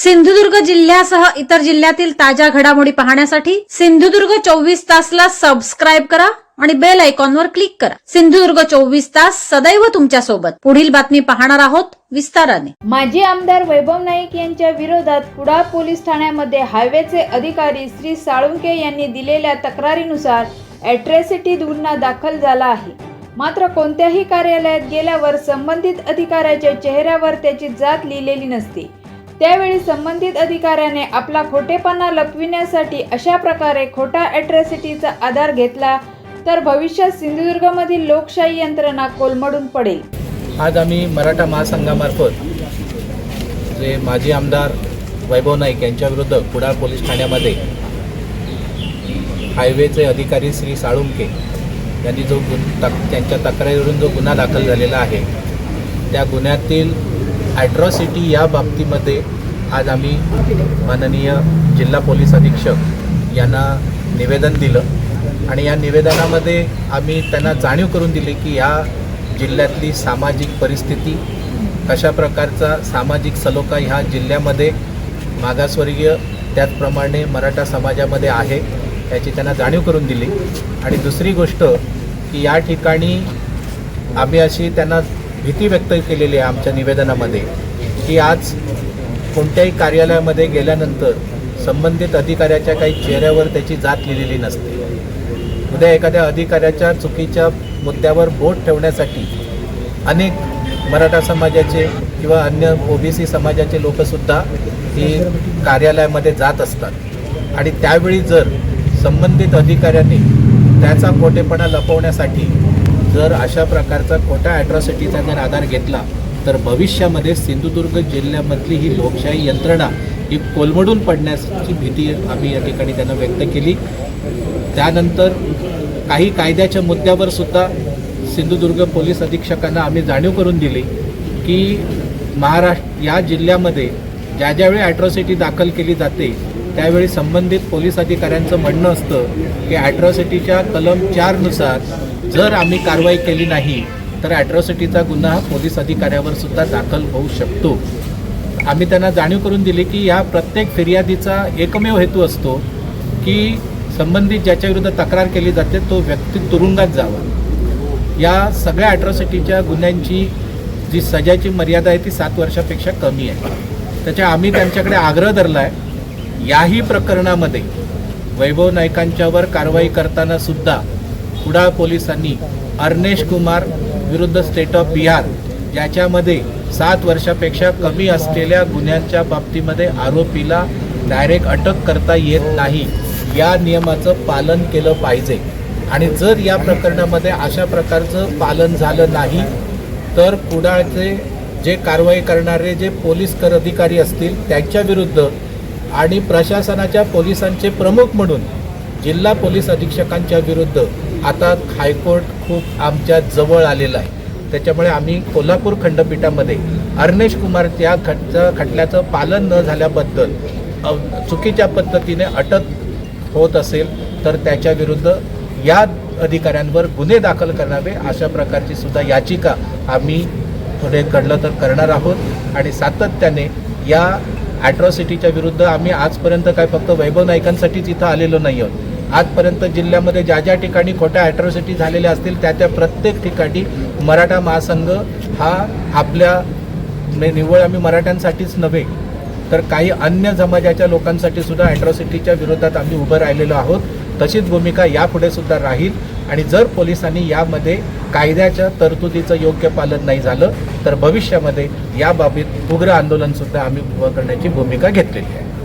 सिंधुदुर्ग जिल्ह्यासह इतर जिल्ह्यातील ताज्या घडामोडी पाहण्यासाठी सिंधुदुर्ग चोवीस तासला सबस्क्राईब करा आणि बेल आयकॉनवर क्लिक करा. सिंधुदुर्ग चोवीस तास सदैव तुमच्यासोबत. पुढील बातमी पाहणार आहोत विस्ताराने. माजी आमदार वैभव नाईक यांच्या विरोधात कुडाळ पोलीस ठाण्यामध्ये हायवेचे अधिकारी श्री साळुंके यांनी दिलेल्या तक्रारीनुसार अॅट्रॅसिटी गुन्हा दाखल झाला आहे. मात्र कोणत्याही कार्यालयात गेल्यावर संबंधित अधिकाऱ्याच्या चेहऱ्यावर त्याची जात लिहिलेली नसते. त्यावेळी संबंधित अधिकाऱ्याने आपला खोटेपणा लपविण्यासाठी अशा प्रकारे खोटा ॲट्रॅसिटीचा आधार घेतला तर भविष्यात सिंधुदुर्गमधील लोकशाही यंत्रणा कोलमडून पडेल. आज आम्ही मराठा महासंघामार्फत जे माजी आमदार वैभव नाईक यांच्याविरुद्ध कुडाळ पोलीस ठाण्यामध्ये हायवेचे अधिकारी श्री साळुंके यांनी जो गुन तक त्यांच्या तक्रारीवरून जो गुन्हा दाखल झालेला आहे त्या गुन्ह्यातील ॲट्रॉसिटी या बाबतीमध्ये आज आम्ही माननीय जिल्हा पोलीस अधीक्षक यांना निवेदन दिलं. आणि या निवेदनामध्ये आम्ही त्यांना जाणीव करून दिली की या जिल्ह्यातली सामाजिक परिस्थिती कशा प्रकारचा सामाजिक सलोखा ह्या जिल्ह्यामध्ये मागासवर्गीय त्याचप्रमाणे मराठा समाजामध्ये आहे याची त्यांना जाणीव करून दिली. आणि दुसरी गोष्ट की या ठिकाणी आम्ही अशी त्यांना भीती व्यक्त केलेली आहे आमच्या निवेदनामध्ये की आज कोणत्याही कार्यालयामध्ये गेल्यानंतर संबंधित अधिकाऱ्याच्या काही चेहऱ्यावर त्याची जात लिहिलेली नसते. उद्या एखाद्या अधिकाऱ्याच्या चुकीच्या मुद्द्यावर बोट ठेवण्यासाठी अनेक मराठा समाजाचे किंवा अन्य ओबीसी समाजाचे लोकसुद्धा ही कार्यालयामध्ये जात असतात. आणि त्यावेळी जर संबंधित अधिकाऱ्यांनी त्याचा खोटेपणा लपवण्यासाठी जर अशा प्रकारचा खोटा ॲट्रॉसिटीचा जर आधार घेतला तर भविष्यामध्ये सिंधुदुर्ग जिल्ह्यामधली ही लोकशाही यंत्रणा ही कोलमडून पडण्याची भीती आम्ही या ठिकाणी त्यांना व्यक्त केली. त्यानंतर काही कायद्याच्या मुद्द्यावर सुद्धा सिंधुदुर्ग पोलीस अधीक्षकांना आम्ही जाणीव करून दिली की महाराष्ट्र या जिल्ह्यामध्ये ज्या ज्यावेळी ॲट्रॉसिटी दाखल केली जाते त्यावेळी संबंधित पोलीस अधिकाऱ्यांचं म्हणणं असतं की ॲट्रॉसिटीच्या कलम चारनुसार जर आम्ही कारवाई केली नाही तर ॲट्रॉसिटीचा गुन्हा हा पोलीस अधिकाऱ्यावर सुद्धा दाखल होऊ शकतो. आम्ही त्यांना जाणीव करून दिली की या प्रत्येक फिर्यादीचा एकमेव हेतू असतो की संबंधित ज्याच्याविरुद्ध तक्रार केली जाते तो व्यक्ती तुरुंगात जावा. या सगळ्या ॲट्रॉसिटीच्या गुन्ह्यांची जी सजाची मर्यादा आहे ती सात वर्षापेक्षा कमी आहे. त्याच्या आम्ही त्यांच्याकडे आग्रह धरला आहे याही प्रकरणामध्ये वैभव नायकांच्यावर कारवाई करताना सुद्धा कुडाळ पोलिसांनी अर्नेश कुमार विरुद्ध स्टेट ऑफ बिहार याच्यामध्ये सात वर्षापेक्षा कमी असलेल्या गुन्ह्यांच्या बाबतीमध्ये आरोपीला डायरेक्ट अटक करता येत नाही. या नियमाचं पालन केलं पाहिजे. आणि जर या प्रकरणामध्ये अशा प्रकारचं पालन झालं नाही तर कुडाळचे जे कारवाई करणारे जे पोलीस कर अधिकारी असतील त्यांच्याविरुद्ध आणि प्रशासनाच्या पोलिसांचे प्रमुख म्हणून जिल्हा पोलीस अधीक्षकांच्या विरुद्ध आता हायकोर्ट खूप आमच्या जवळ आलेलं आहे. त्याच्यामुळे आम्ही कोल्हापूर खंडपीठामध्ये अर्नेश कुमार त्या खट खटल्याचं पालन न झाल्याबद्दल चुकीच्या पद्धतीने अटक होत असेल तर त्याच्याविरुद्ध या अधिकाऱ्यांवर गुन्हे दाखल करावे अशा प्रकारची सुद्धा याचिका आम्ही पुढे घडलं तर करणार आहोत. आणि सातत्याने या ॲट्रॉसिटीच्या विरुद्ध आम्ही आजपर्यंत काय फक्त वैभव नाईकांसाठीच इथं आलेलो नाही आहोत आजपर्यंत जिल्ह्यामध्ये ज्या ज्या ठिकाणी खोट्या ॲट्रॉसिटी झालेल्या असतील त्या त्या प्रत्येक ठिकाणी मराठा महासंघ हा आपल्या निव्वळ आम्ही मराठ्यांसाठीच नव्हे तर काही अन्य समाजाच्या लोकांसाठी सुद्धा ॲट्रॉसिटीच्या विरोधात आम्ही उभं राहिलेलो आहोत. तशीच भूमिका यापुढे सुद्धा राहील. आणि जर पोलिसांनी यामध्ये कायद्याच्या तरतुदीचं योग्य पालन नाही झालं तर भविष्यामध्ये याबाबत उग्र आंदोलन सुद्धा आम्ही उभं करण्याची भूमिका घेतलेली आहे.